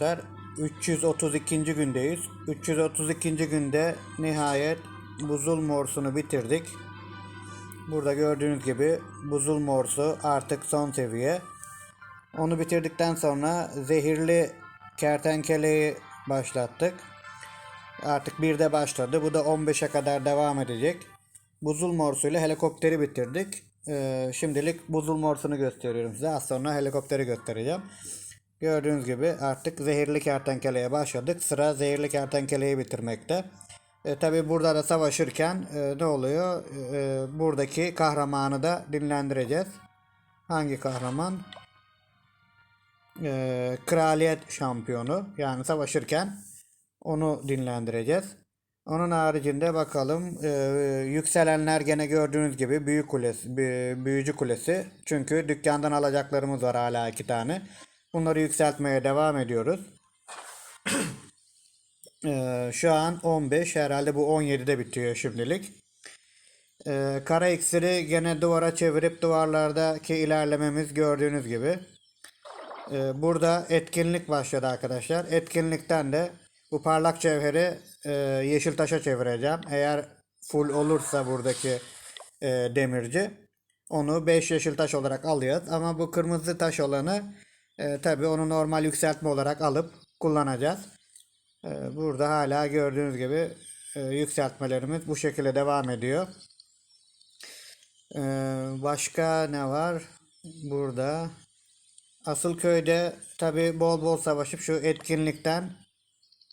Arkadaşlar 332. gündeyiz. 332. günde nihayet buzul morsunu bitirdik. Burada gördüğünüz gibi buzul morsu artık son seviye. Onu bitirdikten sonra zehirli kertenkeleyi başlattık. Artık bir de başladı. Bu da 15'e kadar devam edecek. Buzul morsuyla helikopteri bitirdik. Ee, şimdilik buzul morsunu gösteriyorum size. Az sonra helikopteri göstereceğim. Gördüğünüz gibi artık zehirli kertenkeleye başladık. Sıra zehirli kertenkeleyi bitirmekte. E, Tabi burada da savaşırken e, ne oluyor? E, buradaki kahramanı da dinlendireceğiz. Hangi kahraman? E, kraliyet şampiyonu. Yani savaşırken onu dinlendireceğiz. Onun haricinde bakalım e, yükselenler gene gördüğünüz gibi büyük kulesi, bü- büyücü kulesi. Çünkü dükkandan alacaklarımız var hala iki tane. Bunları yükseltmeye devam ediyoruz. E, şu an 15 herhalde bu 17'de bitiyor şimdilik. E, kara iksiri gene duvara çevirip duvarlardaki ilerlememiz gördüğünüz gibi. Ee, burada etkinlik başladı arkadaşlar. Etkinlikten de bu parlak cevheri e, yeşil taşa çevireceğim. Eğer full olursa buradaki e, demirci onu 5 yeşil taş olarak alıyoruz. Ama bu kırmızı taş olanı e, tabi onu normal yükseltme olarak alıp kullanacağız. E, burada hala gördüğünüz gibi e, yükseltmelerimiz bu şekilde devam ediyor. E, başka ne var? Burada Asıl köyde tabi bol bol savaşıp şu etkinlikten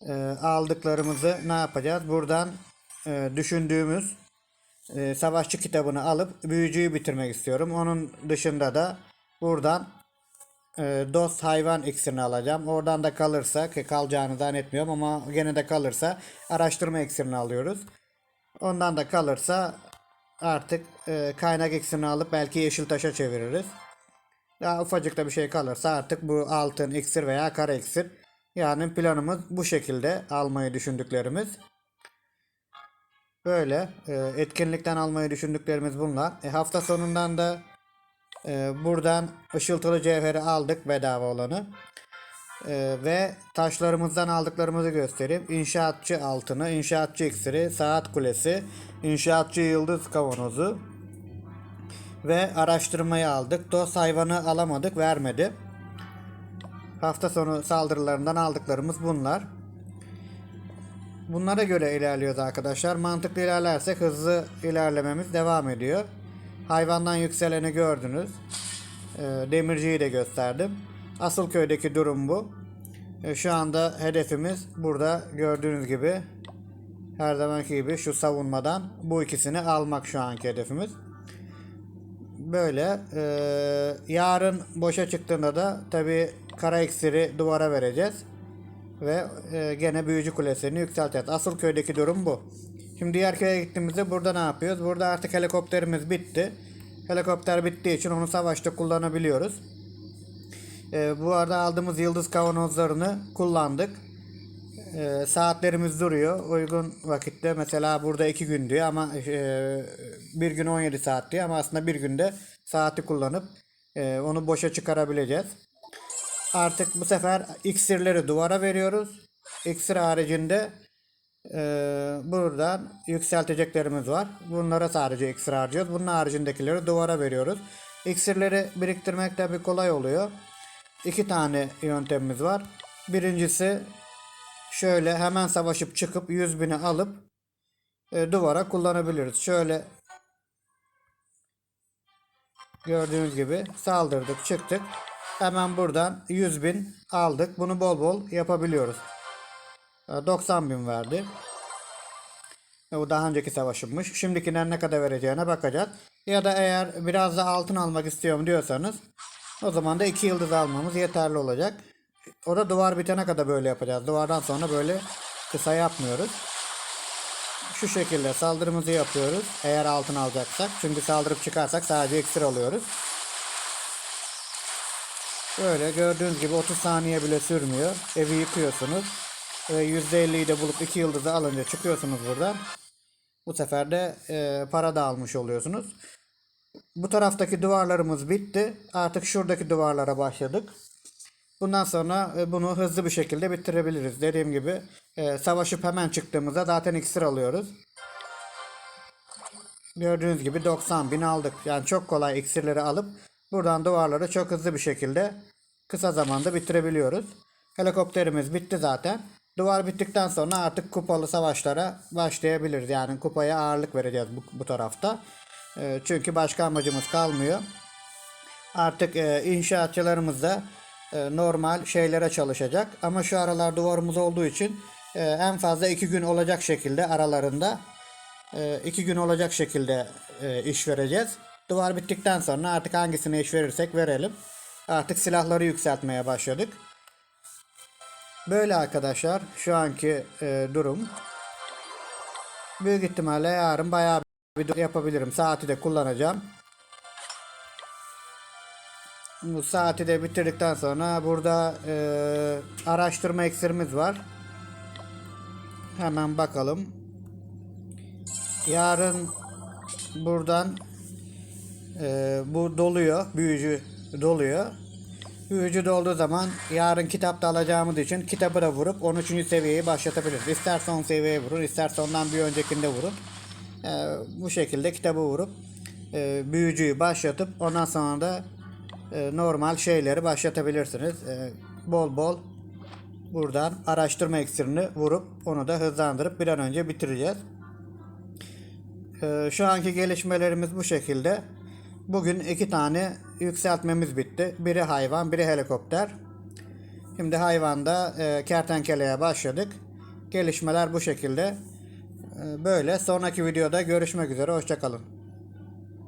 e, aldıklarımızı ne yapacağız? Buradan e, düşündüğümüz e, savaşçı kitabını alıp büyücüyü bitirmek istiyorum. Onun dışında da buradan e, dost hayvan iksirini alacağım. Oradan da kalırsa ki kalacağını zannetmiyorum ama gene de kalırsa araştırma iksirini alıyoruz. Ondan da kalırsa artık e, kaynak iksirini alıp belki yeşil taşa çeviririz. Daha ufacık da bir şey kalırsa artık bu altın iksir veya kara iksir. Yani planımız bu şekilde almayı düşündüklerimiz. Böyle e, etkinlikten almayı düşündüklerimiz bunlar. E, hafta sonundan da e, buradan ışıltılı cevheri aldık bedava olanı. E, ve taşlarımızdan aldıklarımızı göstereyim. İnşaatçı altını, inşaatçı iksiri, saat kulesi, inşaatçı yıldız kavanozu, ve araştırmayı aldık. Dost hayvanı alamadık, vermedi. Hafta sonu saldırılarından aldıklarımız bunlar. Bunlara göre ilerliyoruz arkadaşlar. Mantıklı ilerlersek hızlı ilerlememiz devam ediyor. Hayvandan yükseleni gördünüz. Ee, Demirciyi de gösterdim. Asıl köydeki durum bu. Ee, Şu anda hedefimiz burada gördüğünüz gibi her zamanki gibi şu savunmadan bu ikisini almak şu anki hedefimiz. Böyle. eee, yarın boşa çıktığında da tabi kara iksiri duvara vereceğiz. Ve eee, gene büyücü kulesini yükselteceğiz. Asıl köydeki durum bu. Şimdi diğer köye gittiğimizde burada ne yapıyoruz? Burada artık helikopterimiz bitti. Helikopter bittiği için onu savaşta kullanabiliyoruz. Eee, bu arada aldığımız yıldız kavanozlarını kullandık. Eee, saatlerimiz duruyor. Uygun vakitte mesela burada 2 gün diyor ama eee, bir gün 17 saat diyor ama aslında bir günde saati kullanıp eee, onu boşa çıkarabileceğiz. Artık bu sefer iksirleri duvara veriyoruz. İksir haricinde eee, buradan yükselteceklerimiz var. Bunlara sadece iksir harcıyoruz. Bunun haricindekileri duvara veriyoruz. İksirleri biriktirmek tabi kolay oluyor. İki tane yöntemimiz var. Birincisi şöyle hemen savaşıp çıkıp 100 bini alıp e, duvara kullanabiliriz. Şöyle gördüğünüz gibi saldırdık çıktık. Hemen buradan 100 bin aldık. Bunu bol bol yapabiliyoruz. E, 90 bin verdi. Bu daha önceki savaşımmış. Şimdikinden ne kadar vereceğine bakacağız. Ya da eğer biraz da altın almak istiyorum diyorsanız o zaman da 2 yıldız almamız yeterli olacak. O da duvar bitene kadar böyle yapacağız. Duvardan sonra böyle kısa yapmıyoruz. Şu şekilde saldırımızı yapıyoruz. Eğer altın alacaksak. Çünkü saldırıp çıkarsak sadece iksir alıyoruz. Böyle gördüğünüz gibi 30 saniye bile sürmüyor. Evi yıkıyorsunuz. Ve %50'yi de bulup 2 yıldızı alınca çıkıyorsunuz buradan. Bu sefer de e, para da almış oluyorsunuz. Bu taraftaki duvarlarımız bitti. Artık şuradaki duvarlara başladık. Bundan sonra e, bunu hızlı bir şekilde bitirebiliriz. Dediğim gibi e, savaşıp hemen çıktığımızda zaten iksir alıyoruz. Gördüğünüz gibi 90 bin aldık. Yani çok kolay iksirleri alıp buradan duvarları çok hızlı bir şekilde kısa zamanda bitirebiliyoruz. Helikopterimiz bitti zaten. Duvar bittikten sonra artık kupalı savaşlara başlayabiliriz. Yani kupaya ağırlık vereceğiz bu, bu tarafta. E, çünkü başka amacımız kalmıyor. Artık e, inşaatçılarımız da e, normal şeylere çalışacak. Ama şu aralar duvarımız olduğu için e, en fazla iki gün olacak şekilde aralarında e, iki gün olacak şekilde e, iş vereceğiz. Duvar bittikten sonra artık hangisine iş verirsek verelim. Artık silahları yükseltmeye başladık. Böyle arkadaşlar şu anki e, durum. Büyük ihtimalle yarın bayağı bir yapabilirim. Saati de kullanacağım. Bu saati de bitirdikten sonra burada e, araştırma iksirimiz var. Hemen bakalım. Yarın buradan e, bu doluyor. Büyücü doluyor. Büyücü dolduğu zaman yarın kitapta alacağımız için kitabı da vurup 13. seviyeyi başlatabiliriz. İsterse 10 seviyeye vurur, isterse ondan bir öncekinde vurur. E, bu şekilde kitabı vurup e, büyücüyü başlatıp ondan sonra da e, normal şeyleri başlatabilirsiniz. E, bol bol buradan araştırma iksirini vurup onu da hızlandırıp bir an önce bitireceğiz. E, şu anki gelişmelerimiz bu şekilde. Bugün iki tane yükseltmemiz bitti. Biri hayvan, biri helikopter. Şimdi hayvanda e, kertenkeleye başladık. Gelişmeler bu şekilde. E, böyle. Sonraki videoda görüşmek üzere. Hoşçakalın.